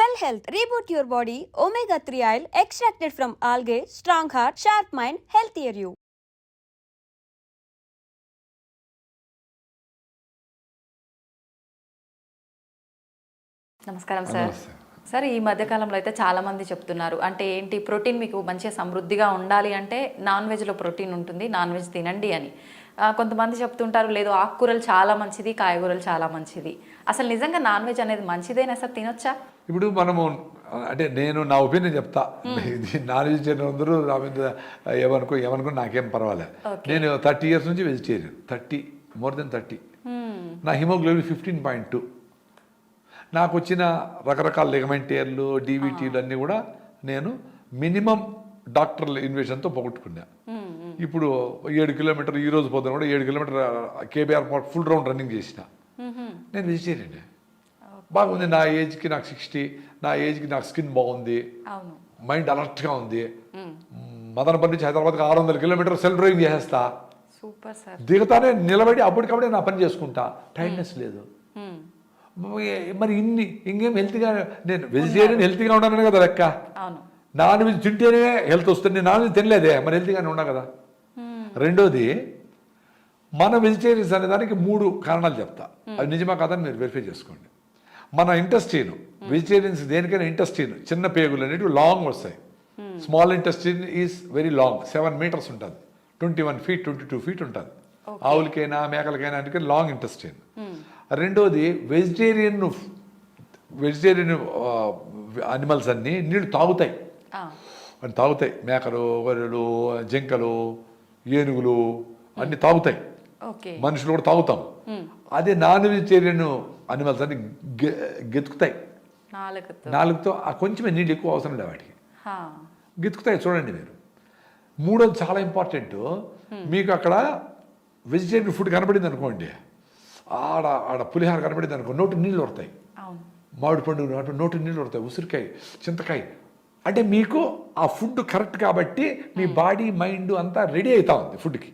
Cell Health Reboot Your Body Omega 3 Oil extracted from algae Strong Heart Sharp Mind Healthier You. నమస్కారం sir. Sir ఈ మధ్య కాలంలో అయితే చాలా మంది చెప్తున్నారు. అంటే ఏంటి ప్రోటీన్ మీకు మంచిగా సమృద్ధిగా ఉండాలి అంటే నాన్ వెజ్లో ప్రోటీన్ ఉంటుంది నాన్ వెజ్ తినండి అని. కొంతమంది చెప్తుంటారు లేదు ఆకుకూరలు చాలా మంచిది కాయగూరలు చాలా మంచిది. అసలు నిజంగా నాన్ వెజ్ అనేది మంచిదేనా సార్ తినొచ్చా? ఇప్పుడు మనము అంటే నేను నా ఒపీనియన్ చెప్తా. ఇది నాన్ వెజిటేరియన్ అందరూ నా మీద ఏమనుకో ఏమనుకో నాకేం పర్వాలే. నేను థర్టీ ఇయర్స్ నుంచి vegetarian thirty more than thirty. నా హిమోగ్లోబిన్ ఫిఫ్టీన్ పాయింట్ టూ. నాకు వచ్చిన రకరకాల లిగమెంటేర్లు డీవీటీలు అన్నీ కూడా నేను మినిమం డాక్టర్ల ఇన్వేషన్తో పోగొట్టుకున్నా. ఇప్పుడు ఏడు కిలోమీటర్ ఈ రోజు పొద్దున కూడా ఏడు kilometre KBR full round running చేసిన. నేను వెజిటేరియన్ బాగుంది నా ఏజ్కి నాకు సిక్స్టీ నా ఏజ్కి నాకు స్కిన్ బాగుంది. మైండ్ అలర్ట్గా ఉంది. మదనపల్లి నుంచి హైదరాబాద్కి ఆరు వందల కిలోమీటర్ సెల్ డ్రైవింగ్ చేసేస్తా. Super sir. దిగుతానే నిలబడి అప్పటికప్పుడే నా పని చేసుకుంటా. టైర్డ్నెస్ లేదు. మరి ఇన్ని ఇంకేం హెల్త్గా నేను వెజిటేరియన్ హెల్త్గా ఉన్నాను కదా లెక్క? నాన్ వెజ్ తింటేనే హెల్త్ వస్తుంది. నేను నాన్ వెజ్ తినలేదే మరి హెల్త్గానే ఉన్నా కదా? రెండోది మన వెజిటేరియన్స్ అనే దానికి మూడు కారణాలు చెప్తా. అది నిజమా కాదని మీరు వెరిఫై చేసుకోండి. మన ఇంటెస్టీన్ వెజిటేరియన్స్ దేనికైనా ఇంటెస్టీన్ చిన్న పేగులు అనేటివి లాంగ్ వస్తాయి. Small intestine is very long seven metres ఉంటుంది. Twenty one feet twenty two feet ఉంటుంది ఆవులకైనా మేకలకైనా అందుకని లాంగ్ ఇంటెస్టీన్ రెండోది వెజిటేరియన్ వెజిటేరియన్ అనిమల్స్ అన్నీ నీళ్ళు తాగుతాయి. అవి తాగుతాయి. మేకలు గొర్రెలు జింకలు ఏనుగులు అన్ని తాగుతాయి. మనుషులు కూడా తాగుతాం. అదే నాన్ వెజిటేరియన్ అనిమల్స్ అన్ని గెతుకుతాయి. నాలుగుతో కొంచెమే నీళ్ళు ఎక్కువ అవసరం లేదు వాటికి. గెతుకుతాయి చూడండి మీరు. మూడోది చాలా ఇంపార్టెంట్ మీకు అక్కడ వెజిటేరియన్ ఫుడ్ కనపడింది అనుకోండి. ఆడ ఆడ పులిహార కనపడింది అనుకో నోటి నీళ్ళు వస్తాయి అవును. మామిడి పండు నోటి నీళ్ళు పడతాయి ఉసిరికాయ చింతకాయ. అంటే మీకు ఆ ఫుడ్ కరెక్ట్ కాబట్టి మీ బాడీ మైండ్ అంతా రెడీ అవుతా ఉంది ఫుడ్కి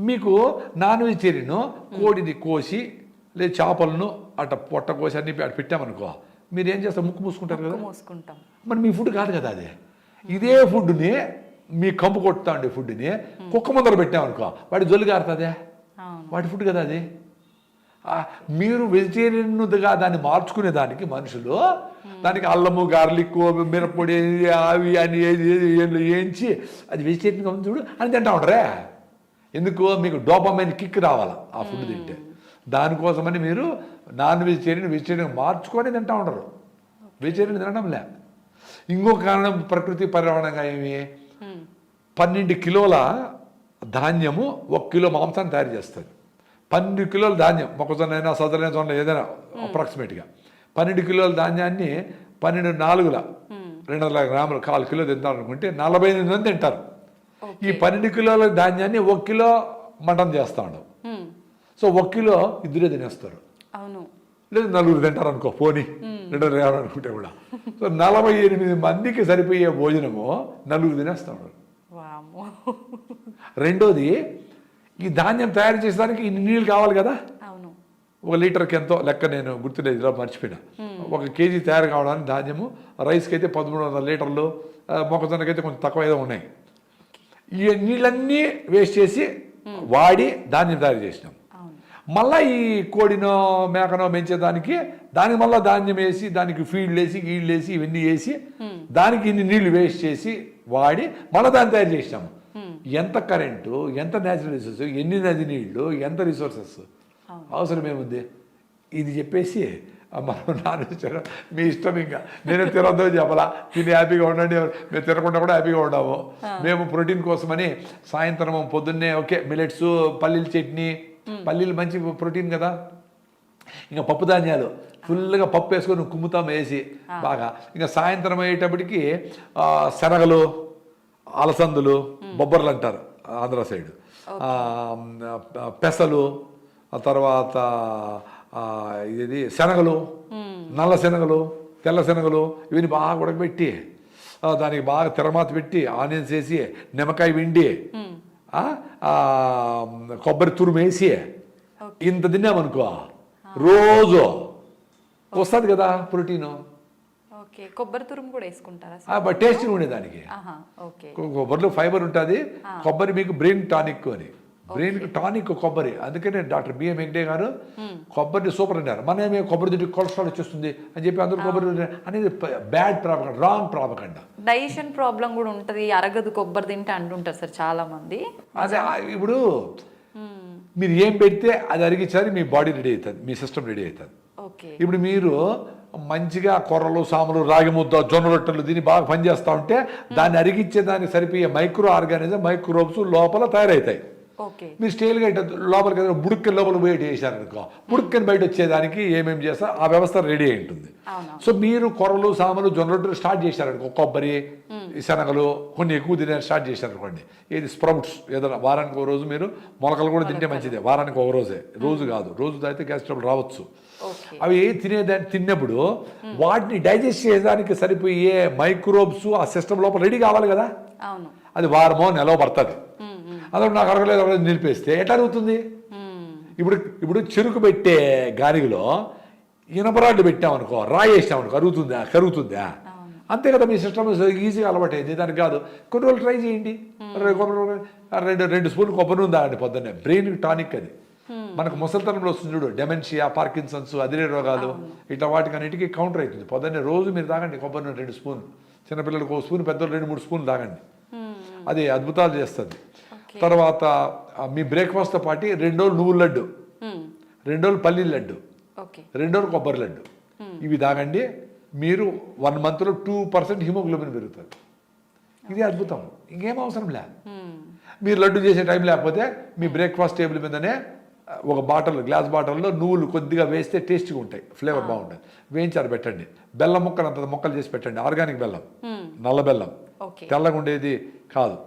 మీకు నాన్ వెజిటేరియన్ కోడిని కోసి లేదా చేపలను అట్ట పొట్ట కోసి అన్ని అటు పెట్టామనుకో మీరు ఏం చేస్తారు? ముక్కు మూసుకుంటారు కదా? మూసుకుంటాం. మరి మీ ఫుడ్ కాదు కదా అది? ఇదే ఫుడ్ని మీ కంపు కొట్టుతా ఉండే ఫుడ్ని కుక్క ముందర పెట్టామనుకో వాడి జొల్లు అవును. వాడి ఫుడ్ కదా అది? మీరు వెజిటేరియన్గా దాన్ని మార్చుకునే దానికి మనుషులు దానికి అల్లము గార్లిక్ మిరప్పొడి అవి అని ఏది ఏది ఏది వేయించి అది వెజిటేరియన్గా ఉంది చూడు అని తింటా ఉండరే ఎందుకు? మీకు డోపమైన కిక్ రావాలా ఆ ఫుడ్ తింటే. దానికోసమని మీరు నాన్ వెజిటేరియన్ వెజిటేరియన్ మార్చుకొని తింటా ఉండరు. వెజిటేరియన్ తినడం లే. ఇంకొక కారణం ప్రకృతి పర్యావరణంగా ఏమి? పన్నెండు కిలోల ధాన్యము ఒక కిలో మాంసాన్ని తయారు చేస్తుంది పన్నెండు కిలోల ధాన్యం మొక్కజొన్న అయినా సదరైన జొన్న ఏదైనా అప్రాక్సిమేట్గా. పన్నెండు కిలోల ధాన్యాన్ని పన్నెండు నాలుగుల రెండు వందల గ్రాములు కాలు కిలో తింటారు అనుకుంటే నలభై ఎనిమిది మంది తింటారు. ఈ పన్నెండు కిలోల ధాన్యాన్ని ఒక కిలో మటన్ చేస్తా ఉండవు మ్మ్. సో ఒక కిలో ఇద్దరే తినేస్తారు. అవును. లేదు నలుగురు తింటారు అనుకో పోనీ రెండు వందల అనుకుంటే కూడా. సో నలభై ఎనిమిది మందికి సరిపోయే భోజనము నలుగురు తినేస్తాడు. రెండోది ఈ ధాన్యం తయారు చేసేదానికి ఇన్ని నీళ్ళు కావాలి కదా? ఒక లీటర్కి ఎంతో లెక్క నేను గుర్తులేదు ఇలా మర్చిపోయినా. ఒక కేజీ తయారు కావడానికి ధాన్యము రైస్కి అయితే పదమూడు వందల లీటర్లు ఆ, మొక్కజొన్నకి అయితే కొంచెం తక్కువ ఏదో ఉన్నాయి. ఈ నీళ్ళన్నీ వేస్ట్ చేసి వాడి ధాన్యం తయారు చేసినాం. మళ్ళా ఈ కోడినో మేకనో పెంచేదానికి దానికి మళ్ళీ ధాన్యం వేసి దానికి ఫీల్డ్ వేసి గీళ్ళు వేసి ఇవన్నీ వేసి దానికి ఇన్ని నీళ్ళు వేస్ట్ చేసి వాడి మళ్ళీ దాన్ని తయారు చేసినాము ఎంత కరెంటు ఎంత న్యాచురల్ రిసోర్సెస్ ఎన్ని నది నీళ్ళు ఎంత రిసోర్సెస్ అవసరం ఏముంది? ఇది చెప్పేసి మనం నాన్ వెజిటేరియన్ మీ ఇష్టం ఇంకా. నేను తినొద్దో చెప్పలా. తిని హ్యాపీగా ఉండండి. మేము తినకుండా కూడా హ్యాపీగా ఉన్నాము మేము ప్రోటీన్ కోసమని సాయంత్రం పొద్దున్నే ఓకే మిలెట్స్ పల్లీల చట్నీ. పల్లీలు మంచి ప్రోటీన్ కదా. ఇంకా పప్పు ధాన్యాలు. ఫుల్గా పప్పు వేసుకొని కుమ్ముతాం వేసి బాగా. ఇంకా సాయంత్రం అయ్యేటప్పటికి శనగలు అలసందులు బొబ్బర్లు అంటారు ఆంధ్ర సైడ్. పెసలు ఆ తర్వాత ఇది శనగలు. నల్ల శనగలు తెల్ల శనగలు ఇవన్నీ బాగా ఉడకబెట్టి దానికి బాగా తెరమాత పెట్టి ఆనియన్స్ వేసి నిమ్మకాయ విండి ఆ, కొబ్బరి తురుము వేసి ఇంత తిన్నామనుకో రోజు వస్తుంది కదా ప్రోటీను. కొబ్బరి తురుము కూడా వేసుకుంటారా టేస్టింగ్ ఉండేదానికి కొబ్బరిలో ఫైబర్ ఉంటుంది. కొబ్బరి మీకు బ్రెయిన్ టానిక్ అని. బ్రెయిన్ టానిక్ కొబ్బరి. అందుకనే డాక్టర్ బిఎం వెంకటే గారు కొబ్బరిని సూపర్ అన్నారు మన ఏమే కొబ్బరి తింటే కొలెస్ట్రాల్ వచ్చేస్తుంది అని చెప్పి అందరూ కొబ్బరి తింటారు అనేది bad propaganda wrong propaganda digestion problem కూడా ఉంటది. అరగదు కొబ్బరి తింటే అంటుంటారు సార్ చాలా మంది అదే ఇప్పుడు మీరు ఏం పెడితే అది అరిగించాలి మీ బాడీ రెడీ అవుతుంది మీ సిస్టమ్ రెడీ అవుతుంది. ఇప్పుడు మీరు మంచిగా కొర్రలు సాములు రాగి ముద్ద జొన్న రొట్టెలు దీన్ని బాగా పనిచేస్తూ ఉంటే దాన్ని అరిగించే దానికి సరిపోయే మైక్రో ఆర్గానిజం మైక్రోబ్స్ లోపల తయారవుతాయి. మీరు స్టైల్గా ఇట్లా లోపలికి ఏదైనా బుడుక్కని లోపల పోయి వేసారనుకో బుడుక్కని బయట వచ్చేదానికి ఏమేమి చేస్తారు ఆ వ్యవస్థ రెడీ అయి ఉంటుంది. సో మీరు కొర్రలు సామలు జొన్న రొట్టెలు స్టార్ట్ చేశారనుకో కొబ్బరి శనగలు కొన్ని ఎక్కువ తినే స్టార్ట్ చేశారనుకోండి ఏది స్ప్రౌట్స్ ఏదైనా వారానికి ఒక రోజు మీరు మొలకలు కూడా తింటే మంచిదే వారానికి ఒక రోజే రోజు కాదు రోజు తాగితే గ్యాస్ ట్రబుల్ రావచ్చు. అవి తినేదాన్ని తిన్నప్పుడు వాటిని డైజెస్ట్ చేయడానికి సరిపోయే మైక్రోబ్స్ ఆ సిస్టమ్ లోపల రెడీ కావాలి కదా? అది వారమో నెలలో పడుతుంది. అందులో నాకు అరగలేదు అరగలేదు నిలిపేస్తే. ఎట్లా అరుగుతుంది మ్మ్. ఇప్పుడు ఇప్పుడు చెరుకు పెట్టే గారిలో ఇనపరాళ్ళు పెట్టామనుకో రాయి వేసామనుకో అరుగుతుందా కరుగుతుందా? అంతే కదా మీ సిస్టమ్ ఈజీగా అలవాటైంది దానికి కాదు. కొన్ని రోజులు ట్రై చేయండి. రెండు రెండు స్పూన్లు కొబ్బరి ఉందా అండి పొద్దున్నే. బ్రెయిన్ టానిక్ అది. మనకు ముసలితనంలో వస్తుంది చూడు డెమెన్షియా పార్కిన్సన్స్ అదిరే రోగాలు. ఇట్లా వాటికి అన్నిటికీ కౌంటర్ అవుతుంది. పొద్దున్నే రోజు మీరు తాగండి కొబ్బరి నూనె రెండు స్పూన్ చిన్నపిల్లలకు ఒక స్పూన్ పెద్దలు రెండు మూడు స్పూన్లు తాగండి. అది అద్భుతాలు చేస్తుంది. తర్వాత మీ బ్రేక్ఫాస్ట్తో పాటు రెండు రోజులు నువ్వుల లడ్డు. రెండు రోజులు పల్లీల లడ్డు రెండు రోజులు కొబ్బరి లడ్డు. ఇవి తాగండి. మీరు వన్ మంత్లో టూ పర్సెంట్ హిమోగ్లోబిన్ పెరుగుతుంది. ఇది అద్భుతం. ఇంకేం అవసరం లే. మీరు లడ్డు చేసే టైం లేకపోతే మీ బ్రేక్ఫాస్ట్ టేబుల్ మీదనే ఒక బాటిల్ గ్లాస్ బాటిల్లో నువ్వులు కొద్దిగా వేస్తే టేస్టీగా ఉంటాయి. ఫ్లేవర్ బాగుంటుంది. వేయించారు పెట్టండి. బెల్లం ముక్కలు అంత ముక్కలు చేసి పెట్టండి. ఆర్గానిక్ బెల్లం. నల్ల బెల్లం. తెల్లగా ఉండేది కాదు.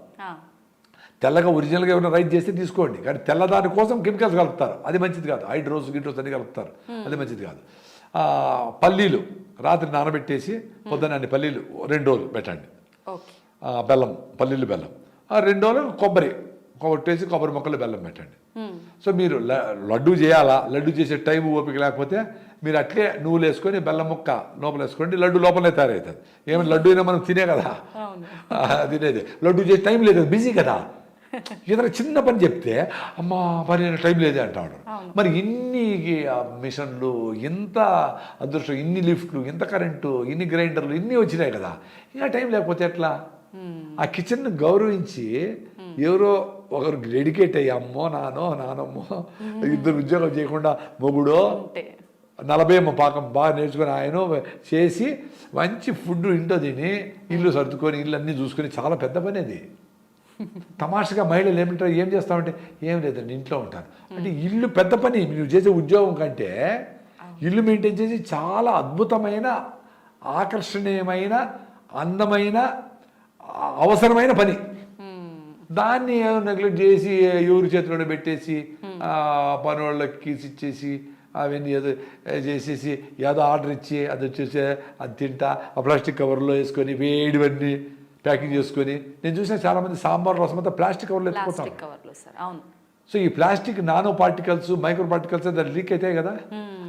తెల్లగా ఒరిజినల్గా ఏమైనా రైట్ చేస్తే తీసుకోండి. కానీ తెల్లదాని కోసం కెమికల్స్ కలుపుతారు. అది మంచిది కాదు. హైడ్రోస్ గిడ్రోస్ అన్ని కలుపుతారు. అది మంచిది కాదు. పల్లీలు రాత్రి నానబెట్టేసి పొద్దున్న అన్ని పల్లీలు రెండు రోజులు పెట్టండి. బెల్లం పల్లీలు బెల్లం. రెండు రోజులు కొబ్బరి కొట్టేసి కొబ్బరి మొక్కలు బెల్లం పెట్టండి. మ్మ్. సో మీరు లడ్డు చేయాలా? లడ్డు చేసే టైం ఓపిక లేకపోతే మీరు అట్లే నువ్వులు వేసుకొని బెల్లం ముక్క లోపల వేసుకోండి. లడ్డు లోపలే తయారవుతుంది. ఏమైనా లడ్డు అయినా మనం తినే కదా? తినేది. లడ్డు చేసే టైం లేదు. బిజీ కదా? ఏదైనా చిన్న పని చెప్తే అమ్మా పని టైం లేదే అంటాడు. మరి ఇన్ని మిషన్లు ఎంత అదృష్టం ఇన్ని లిఫ్ట్లు ఇంత కరెంటు ఇన్ని గ్రైండర్లు ఇన్ని వచ్చినాయి కదా. ఇంకా టైం లేకపోతే ఎట్లా? ఆ కిచెన్ గౌరవించి ఎవరో ఒకరు డెడికేట్ అయ్యి అమ్మో నానో నానమ్మో ఇద్దరు ఉద్యోగం చేయకుండా మొగుడో నలభై ఏమో పాకం బాగా నేర్చుకొని ఆయన చేసి మంచి ఫుడ్ ఇంట్లో తిని ఇల్లు సర్దుకొని ఇల్లు అన్నీ చూసుకొని చాలా పెద్ద పని అది. తమాషగా మహిళలు ఏమిటారు ఏం చేస్తామంటే ఏం లేదండి ఇంట్లో ఉంటారు అంటే ఇల్లు పెద్ద పని నువ్వు చేసే ఉద్యోగం కంటే ఇల్లు మెయింటైన్ చేసి చాలా అద్భుతమైన ఆకర్షణీయమైన అందమైన అవసరమైన పని. దాన్ని నెగ్లెక్ట్ చేసి ఎవరి చేతిలోనే పెట్టేసి ఆ, పని వాళ్ళకి కీస్ ఇచ్చేసి అవన్నీ ఏదో చేసేసి ఏదో ఆర్డర్ ఇచ్చి అది వచ్చేసి అది తింటా ఆ ప్లాస్టిక్ కవర్లో వేసుకొని వేడివన్నీ ప్యాకింగ్ చేసుకొని నేను చూసిన చాలామంది సాంబార్ రసం అంతా ప్లాస్టిక్ కవర్లో అవును. సో ఈ plastic nano particles micro particles దాన్ని లీక్ అవుతాయి కదా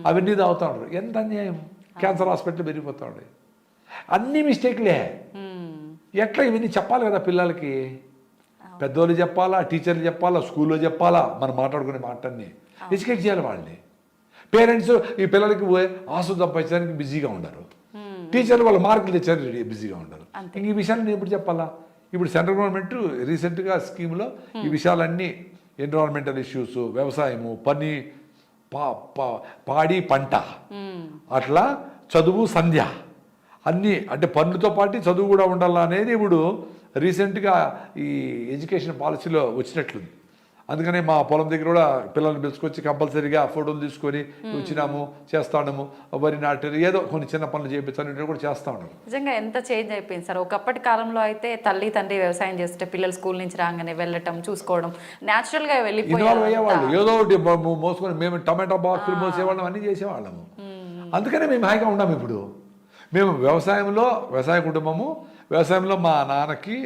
అవన్నీ తాగుతూ ఉంటారు. ఎంత అన్యాయం? క్యాన్సర్ హాస్పిటల్ పెరిగిపోతూ ఉన్నాయి అన్ని మిస్టేక్లే. ఎట్లా ఇవన్నీ చెప్పాలి కదా పిల్లలకి? పెద్దోళ్ళు చెప్పాలా టీచర్లు చెప్పాలా స్కూల్లో చెప్పాలా? మనం మాట్లాడుకునే మాటన్ని ఎడ్యుకేట్ చేయాలి వాళ్ళని. పేరెంట్స్ ఈ పిల్లలకి పోయి ఆసు సంపాదించడానికి బిజీగా ఉండరు. టీచర్లు వాళ్ళ మార్కులు తెచ్చారు బిజీగా ఉండరు ఇంక ఈ విషయాలు నేను ఎప్పుడు చెప్పాలా? ఇప్పుడు సెంట్రల్ గవర్నమెంట్ రీసెంట్గా స్కీమ్లో ఈ విషయాలన్నీ ఎన్విరాన్మెంటల్ ఇష్యూస్ వ్యవసాయము పని పాడి పంట అట్లా చదువు సంధ్య అన్నీ అంటే పనులతో పాటు చదువు కూడా ఉండాలా అనేది ఇప్పుడు రీసెంట్గా ఈ ఎడ్యుకేషన్ పాలసీలో వచ్చినట్లుంది. అందుకనే మా పొలం దగ్గర కూడా పిల్లల్ని పిలుచుకొచ్చి కంపల్సరీగా ఫోటోలు తీసుకొని వచ్చినాము చేస్తా ఉన్నాము వరి నాటారు ఏదో కొన్ని చిన్న పనులు చేయించాలని కూడా చేస్తా ఉన్నాము నిజంగా ఎంత చేంజ్ అయిపోయింది సార్? ఒకప్పటి కాలంలో అయితే తల్లి తండ్రి వ్యవసాయం చేస్తే పిల్లలు స్కూల్ నుంచి రాగానే వెళ్ళటం చూసుకోవడం న్యాచురల్గా ఇన్వాల్వ్ అయ్యేవాళ్ళు. ఏదో ఒకటి మోసుకొని మేము టమాటా బాక్సులు మోసేవాళ్ళం అన్నీ చేసేవాళ్ళము. అందుకనే మేము హాయిగా ఉన్నాం ఇప్పుడు. మేము వ్యవసాయంలో వ్యవసాయ కుటుంబము వ్యవసాయంలో మా నాన్నకి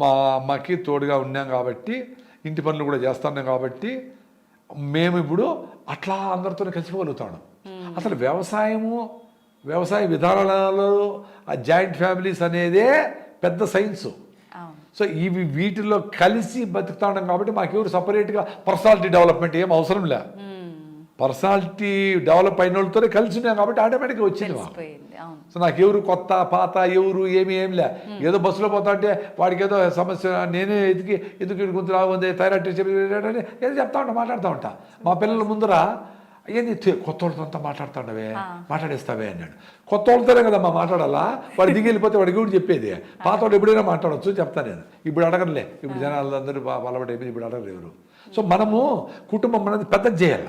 మా అమ్మకి తోడుగా ఉన్నాం కాబట్టి ఇంటి పనులు కూడా చేస్తున్నాం కాబట్టి మేము ఇప్పుడు అట్లా అందరితో కలిసిపోగలుగుతాం అసలు వ్యవసాయము వ్యవసాయ విధానాలలో ఆ జాయింట్ ఫ్యామిలీస్ అనేదే పెద్ద సైన్సు. సో ఇవి వీటిలో కలిసి బతుకుతా కాబట్టి మాకెవరు సపరేట్గా పర్సనాలిటీ డెవలప్మెంట్ ఏం అవసరం లే. పర్సనాలిటీ డెవలప్ అయిన వాళ్ళతోనే కలిసి ఉన్నాం కాబట్టి ఆటోమేటిక్గా వచ్చింది సో నాకు ఎవరు కొత్త పాత ఎవరు ఏమి ఏం లే. ఏదో బస్సులో పోతా ఉంటే వాడికి ఏదో సమస్య నేనే ఎందుకు ఇటు గుంతు రాగుంది థైరాయిడ్ చెప్పి ఏదో చెప్తా ఉంటా మాట్లాడుతూ ఉంటా. మా పిల్లల ముందర ఏంది కొత్త వాళ్ళతో అంతా మాట్లాడుతుండవే మాట్లాడేస్తావే అన్నాడు. కొత్త వాళ్ళతోనే కదమ్మా మాట్లాడాలా? వాడు దిగి వెళ్ళిపోతే వాడికి కూడా చెప్పేది? పాత వాడు ఎప్పుడైనా మాట్లాడవచ్చు చెప్తాను నేను. ఇప్పుడు అడగనులే. ఇప్పుడు జనాలందరూ అయిపోయింది ఇప్పుడు అడగరు ఎవరు. సో మనము కుటుంబం అనేది పెద్దది చేయాల?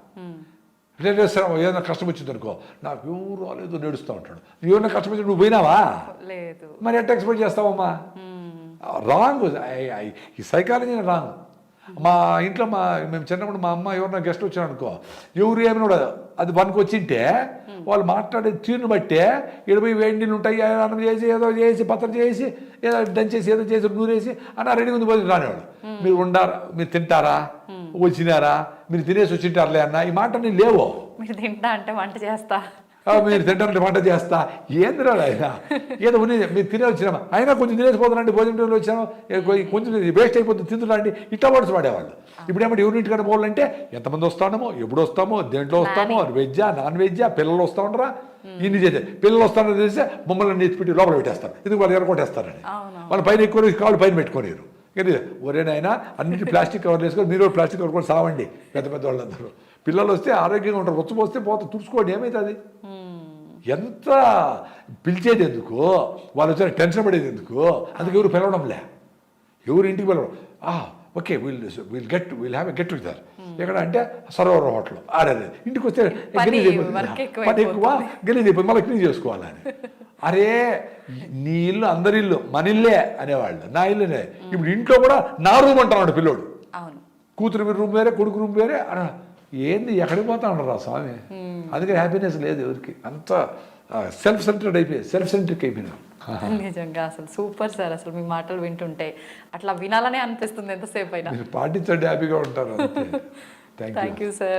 రిలేటివ్స్ ఏదైనా కష్టం వచ్చింది అనుకో నాకు ఎవరు రాలేదు నేడుస్తూ ఉంటాడు. ఏమైనా కష్టం వచ్చి నువ్వు పోయినావా? లేదు. మరి ఎట్లా ఎక్స్పెక్ట్ చేస్తావమ్మా? రాంగ్ ఈ సైకాలజీ రాంగ్ మా ఇంట్లో మా మేము చిన్నప్పుడు మా అమ్మ ఎవరైనా గెస్ట్ వచ్చారు అనుకో ఎవరు ఏమైనా కూడా అది పనికి వచ్చింటే వాళ్ళు మాట్లాడే తీరుని బట్టే ఇరవై వేడి నీళ్ళు ఉంటాయి అన్నం చేసి ఏదో చేసి పత్రం చేసి ఏదో దంచేసి ఏదో చేసి నూరేసి అన్న రెడీ ఉంది పోయి రానివాడు. మీరు ఉండారా? మీరు తింటారా? వచ్చినారా మీరు తినేసి వచ్చింటారులే అన్న ఈ మాట నేను లేవు. మీరు తింటా అంటే వంట చేస్తా. మీరు తింటారంటే వంట చేస్తా. ఏందిరా ఆయన? ఏదో ఉన్నది మీరు తినే వచ్చినామా? అయినా కొంచెం తినేసిపోతానండి భోజనం టైంలో వచ్చాను ఏ, కొ- కొంచెం వేస్ట్ అయిపోతుంది తింటున్నాండి ఇట్లా వర్డ్స్ వాడేవాళ్ళు. ఇప్పుడు ఏమంటే ఎవరి ఇంటికాడ పోవాలంటే ఎంతమంది వస్తామో ఎప్పుడు వస్తామో దేంట్లో వస్తామో వెజ్జా నాన్ వెజ్జా పిల్లలు వస్తూ ఉండరా? ఇన్ని చేస్తే పిల్లలు వస్తారని తెలిస్తే మమ్మల్ని నెత్తిపెట్టి లోపల పెట్టేస్తారు. ఎందుకు వాళ్ళు ఎరగొట్టేస్తారని. వాళ్ళ పైన ఎక్కువ కాళ్ళు పైన పెట్టుకోలేరు. కానీ ఒరేనైనా అన్నిటి ప్లాస్టిక్ కవర్లు వేసుకొని మీరు ప్లాస్టిక్ కవర్ కూడా సావండి. పెద్ద పెద్ద వాళ్ళందరూ. పిల్లలు వస్తే ఆరోగ్యంగా ఉంటారు వచ్చి పోస్తే పోతే తుడుచుకోండి ఏమవుతుంది ఎంత పిలిచేది ఎందుకు? వాళ్ళు వచ్చిన టెన్షన్ పడేది ఎందుకు? అందుకు ఎవరు పిలవడంలే. ఎవరు ఇంటికి పిలవడం? ఆ okay will will get will have a get together ఎక్కడ అంటే సరోవర్ హోటల్ ఆడే ఇంటికి వస్తే పని, గలీజ్ అయిపోతుంది. పని ఎక్కువ గలీజ్ అయిపోతుంది. మళ్ళీ క్లీన్ చేసుకోవాలని. అరే నీ ఇల్లు అందరి ఇల్లు మన ఇల్లే అనేవాళ్ళు. నా ఇల్లునే ఇప్పుడు ఇంట్లో కూడా నా రూమ్ అంటున్నాడు పిల్లోడు. కూతురు రూమ్ వేరే కొడుకు రూమ్ వేరే. అన ఏంది ఎక్కడికి పోతా ఉండరా స్వామి? అందుకే హ్యాపీనెస్ లేదు ఎవరికి. అంత సెల్ఫ్ సెంటర్డ్ అయిపోయి సెల్ఫ్ సెంట్రిక్ అయిపోయినా. నిజంగా అసలు సూపర్ సార్ అసలు మీ మాటలు వింటుంటే. అట్లా వినాలనే అనిపిస్తుంది ఎంతసేపు అయినా. పాటించండి హ్యాపీగా ఉంటారు థ్యాంక్ యూ సార్